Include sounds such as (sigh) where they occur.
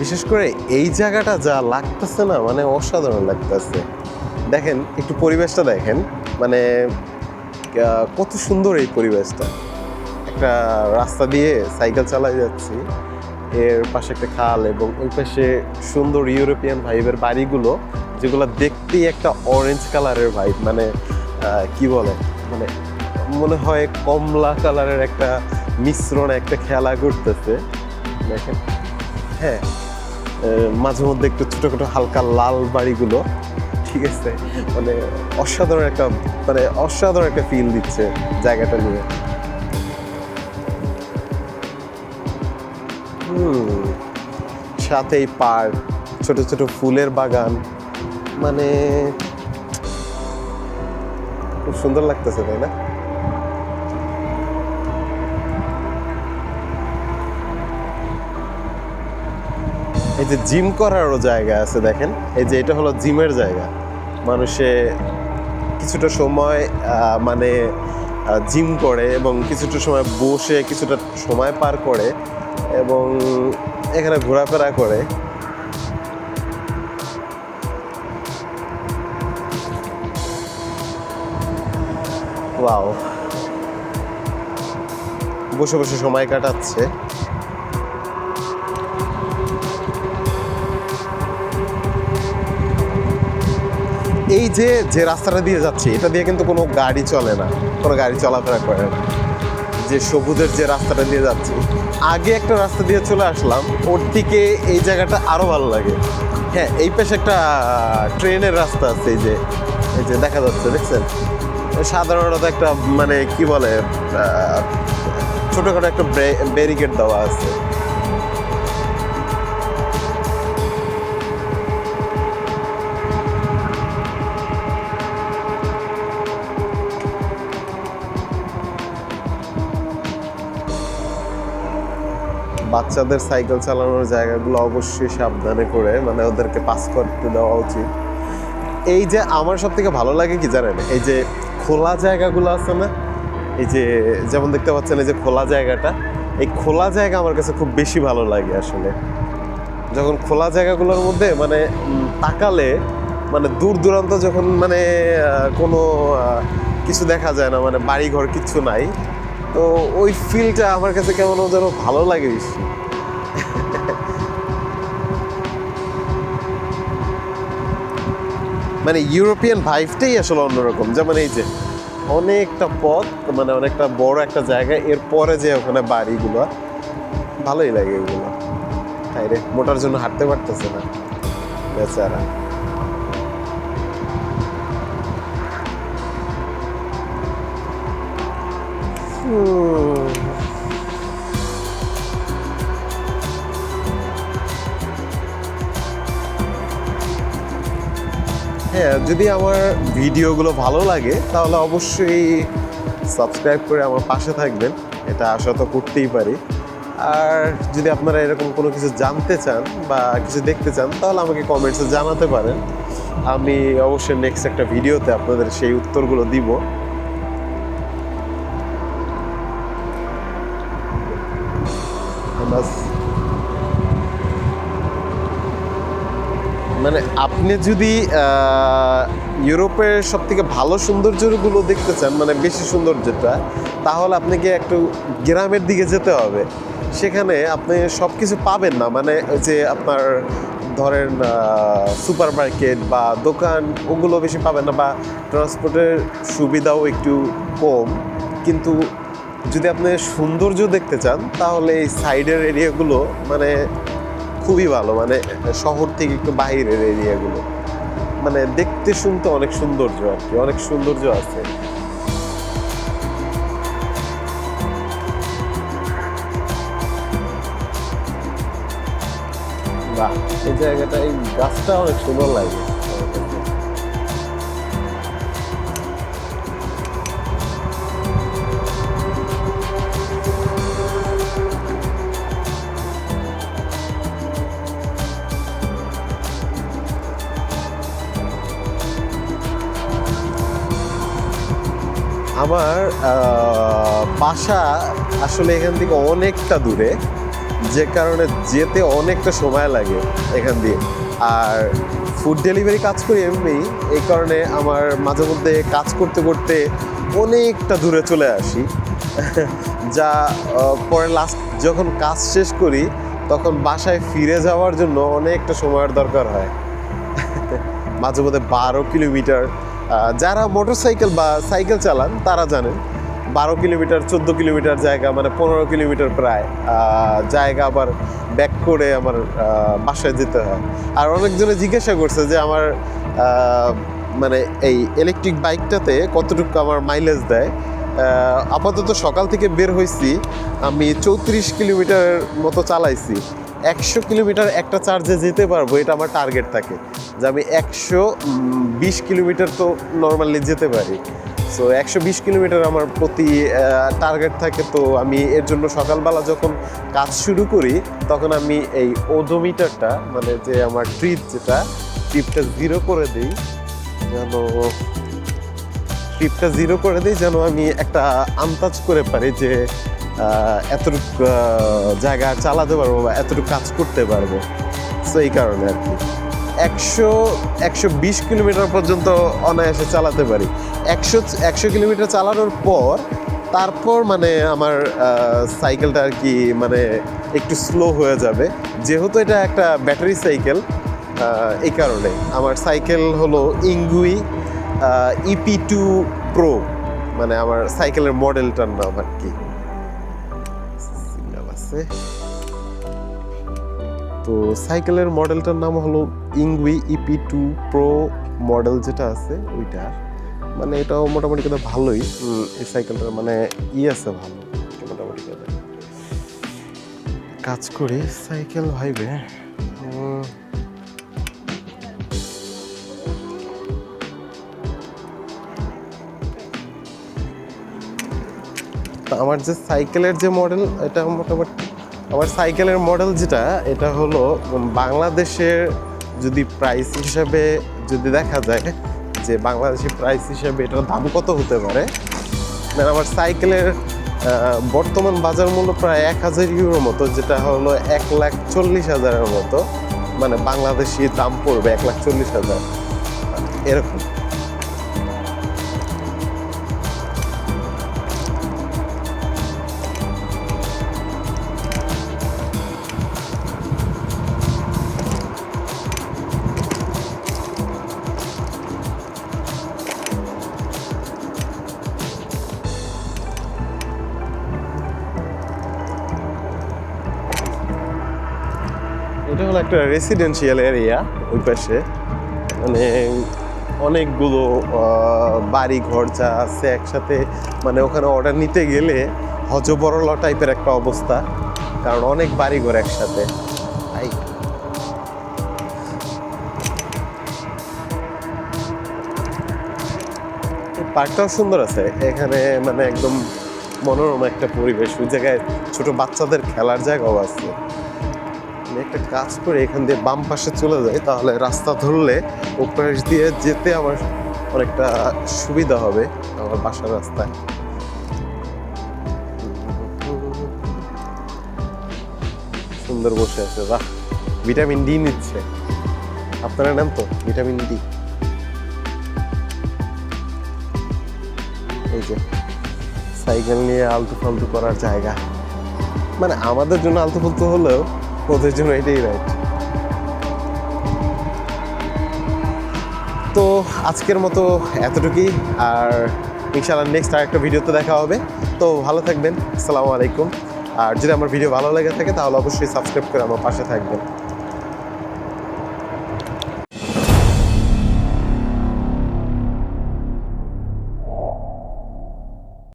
বিশেষ করে এই জায়গাটা যা লাগতেছে না মানে অসাধারণ লাগতেছে। দেখেন, একটু পরিবেশটা দেখেন। মানে কত সুন্দর এই পরিবেশটা। একটা রাস্তা দিয়ে সাইকেল চালাই যাচ্ছি। এর পাশে একটা খাল এবং ওই পাশে সুন্দর ইউরোপিয়ান ভাইবের বাড়িগুলো, যেগুলো দেখতেই একটা অরেঞ্জ কালারের ভাইব মানে কি বলে? মানে মনে হয় কমলা কালারের একটা মিশ্রণ একটা খেলা করতেছে দেখেন। হ্যাঁ। মাঝে মধ্যে একটু ছোটো ছোটো হালকা লাল বাড়িগুলো, ঠিক আছে? মানে অসাধারণ একটা মানে অসাধারণ একটা ফিল দিচ্ছে জায়গাটা নিয়ে। হুম সাথেই পার্ক ছোট ছোট ফুলের বাগান মানে খুব সুন্দর লাগতেছে, তাই না? এই যে জিম করারও জায়গা আছে, দেখেন। এই যে এটা হলো জিমের জায়গা। মানুষে কিছুটা সময় মানে জিম করে এবং কিছুটা সময় বসে, কিছুটা সময় পার করে এবং এখানে ঘোরাফেরা করে। ওয়াও। বসে বসে সময় কাটাচ্ছে। এই যে যে রাস্তাটা দিয়ে যাচ্ছে, এটা দিয়ে কিন্তু কোনো গাড়ি চলে না। কোনো গাড়ি চলাফেরা করে না। যে সবুজের যে রাস্তাটা দিয়ে যাচ্ছে, আগে একটা রাস্তা দিয়ে চলে আসলাম, ওর থেকে এই জায়গাটা আরও ভালো লাগে। হ্যাঁ এই পাশে একটা ট্রেনের রাস্তা আছে, এই যে এই যে দেখা যাচ্ছে, দেখছেন? সাধারণত একটা মানে কি বলে ছোটোখাটো একটা ব্যারিকেড দেওয়া আছে। বাচ্চাদের সাইকেল চালানোর জায়গাগুলো অবশ্যই সাবধানে করে মানে ওদেরকে পাস করতে দেওয়া উচিত। এই যে আমার সব থেকে ভালো লাগে কি জানেন? এই যে খোলা জায়গাগুলো আছে না, এই যে যেমন দেখতে পাচ্ছেন এই যে খোলা জায়গাটা, এই খোলা জায়গা আমার কাছে খুব বেশি ভালো লাগে আসলে। যখন খোলা জায়গাগুলোর মধ্যে মানে তাকালে মানে দূর দূরান্ত যখন মানে কোনো কিছু দেখা যায় না মানে বাড়ি ঘর কিচ্ছু নাই তো ওই ফিলটা আমার কাছে কেমন যেন ভালো লাগে বেশি। মানে ইউরোপিয়ান ভাইবটাই আসলে অন্যরকম। যেমন এই যে অনেকটা পথ মানে অনেকটা বড় একটা জায়গা এরপরে যে ওখানে বাড়িগুলো, ভালোই লাগে এগুলো। তাই রে, মোটার জন্য হাঁটতে পারতেছে না। বেচারা। হ্যাঁ যদি আমার ভিডিওগুলো ভালো লাগে, তাহলে অবশ্যই সাবস্ক্রাইব করে আমার পাশে থাকবেন। এটা আশা তো করতেই পারি। আর যদি আপনারা এরকম কোনো কিছু জানতে চান বা কিছু দেখতে চান, তাহলে আমাকে কমেন্টসে জানাতে পারেন। আমি অবশ্যই নেক্সট একটা ভিডিওতে আপনাদের সেই উত্তরগুলো দিব। বাস মানে আপনি যদি ইউরোপের সব থেকে ভালো সৌন্দর্যগুলো দেখতে চান মানে বেশি সৌন্দর্যটা, তাহলে আপনাকে একটু গ্রামের দিকে যেতে হবে। সেখানে আপনি সব কিছু পাবেন না। মানে যে আপনার ধরেন সুপার মার্কেট বা দোকান, ওগুলো বেশি পাবেন না বা ট্রান্সপোর্টের সুবিধাও একটু কম। কিন্তু যদি আপনি সৌন্দর্য দেখতে চান, তাহলে এই সাইডের এরিয়াগুলো মানে খুবই ভালো মানে শহর থেকে একটু বাইরের এরিয়াগুলো। মানে দেখতে শুনতে অনেক সৌন্দর্য আর কি, অনেক সৌন্দর্য আছে। বাহ, এই জায়গাটা, এই গাছটা অনেক সুন্দর লাগে। আমার বাসা আসলে এখান থেকে অনেকটা দূরে, যে কারণে যেতে অনেকটা সময় লাগে এখান দিয়ে। আর ফুড ডেলিভারি কাজ করি এমনি, এই কারণে আমার মাঝে মধ্যে কাজ করতে করতে অনেকটা দূরে চলে আসি। (laughs) যা পরে লাস্ট যখন কাজ শেষ করি, তখন বাসায় ফিরে যাওয়ার জন্য অনেকটা সময়ের দরকার হয়। (laughs) মাঝে মধ্যে বারো কিলোমিটার যারা মোটরসাইকেল বা সাইকেল চালান, তারা জানেন বারো কিলোমিটার, চোদ্দ কিলোমিটার জায়গা মানে পনেরো কিলোমিটার প্রায় জায়গা আবার ব্যাক করে আমার বাসায় যেতে হয়। আর অনেকজনে জিজ্ঞাসা করছে যে আমার মানে এই ইলেকট্রিক বাইকটাতে কতটুকু আমার মাইলেজ দেয়। আপাতত সকাল থেকে বের হয়েছি আমি চৌত্রিশ কিলোমিটার মতো চালাইছি। একশো কিলোমিটার একটা চার্জে যেতে পারব, এটা আমার টার্গেট থাকে। যে আমি একশো বিশ কিলোমিটার তো নর্মালি যেতে পারি। সো একশো বিশ কিলোমিটার আমার প্রতি টার্গেট থাকে, তো আমি এর জন্য সকালবেলা যখন কাজ শুরু করি, তখন আমি এই ওডোমিটারটা মানে যে আমার ট্রিপ যেটা ট্রিপটা জিরো করে দিই। যেন ট্রিপটা জিরো করে দিই যেন আমি একটা আন্দাজ করে পারি যে এতটুকু জায়গা চালাতে পারব বা এতটুকু কাজ করতে পারব। সো এই কারণে আর কি। একশো একশো বিশ কিলোমিটার পর্যন্ত অনায়াসে চালাতে পারি। একশো একশো কিলোমিটার চালানোর পর, তারপর মানে আমার সাইকেলটা আর কি মানে একটু স্লো হয়ে যাবে। যেহেতু এটা একটা ব্যাটারি সাইকেল এই কারণে। আমার সাইকেল হলো ইঙ্গুই। ইপি টু প্রো মানে আমার সাইকেলের মডেলটার নাম আর কি। আছে। তো সাইকেলের মডেলটার নাম হলো ইংউই ইপি টু প্রো মডেল যেটা আছে, ওইটা। মানে এটাও মোটামুটি কিন্তু ভালোই। এই সাইকেলটার মানে ই আছে ভালো। মোটামুটি করে কাজ করি, সাইকেল ভাইবে। আমার যে সাইকেলের যে মডেল এটা মোটামুটি, আমার সাইকেলের মডেল যেটা, এটা হলো বাংলাদেশের যদি প্রাইস হিসাবে যদি দেখা যায়, যে বাংলাদেশি প্রাইস হিসাবে এটার দাম কত হতে পারে আমার সাইকেলের বর্তমান বাজার মূল্য প্রায় এক হাজার ইউরো মতো, যেটা হলো এক লাখ চল্লিশ হাজারের মতো মানে বাংলাদেশি দাম পড়বে এক লাখ চল্লিশ হাজার, এরকম। এটা হলো একটা রেসিডেন্সিয়াল এরিয়া ওই পাশে। মানে অনেকগুলো বাড়ি ঘর যা আছে একসাথে মানে ওখানে অর্ডার নিতে গেলে হজবরল টাইপের একটা অবস্থা, কারণ অনেক বাড়ি ঘর একসাথে পার্কটাও সুন্দর আছে, এখানে মানে একদম মনোরম একটা পরিবেশ, ওই জায়গায় ছোট বাচ্চাদের খেলার জায়গাও আছে। আমি একটা কাজ করে এখান দিয়ে বাম পাশে চলে যাই তাহলে রাস্তা ধরলে ওপাশ দিয়ে যেতে আমার অনেকটা সুবিধা হবে আমার বাসার রাস্তায়। সুন্দর বসে আছে, বাহ। ভিটামিন ডি নিচ্ছে। আপনারা নেন তো? Vitamin D. এই যে, সাইকেল নিয়ে আলতু ফালতু করার জায়গা। মানে আমাদের জন্য আলতু ফালতু হলেও ওদের জন্য এটাই রাইট তো আজকের মতো এতটুকুই, আর ইনশাআল্লাহ নেক্সট আর একটা ভিডিওতে দেখা হবে। তো ভালো থাকবেন, আসসালামু আলাইকুম। আর যদি আমার ভিডিও ভালো লেগে থাকে, তাহলে অবশ্যই সাবস্ক্রাইব করে আমার পাশে থাকবেন।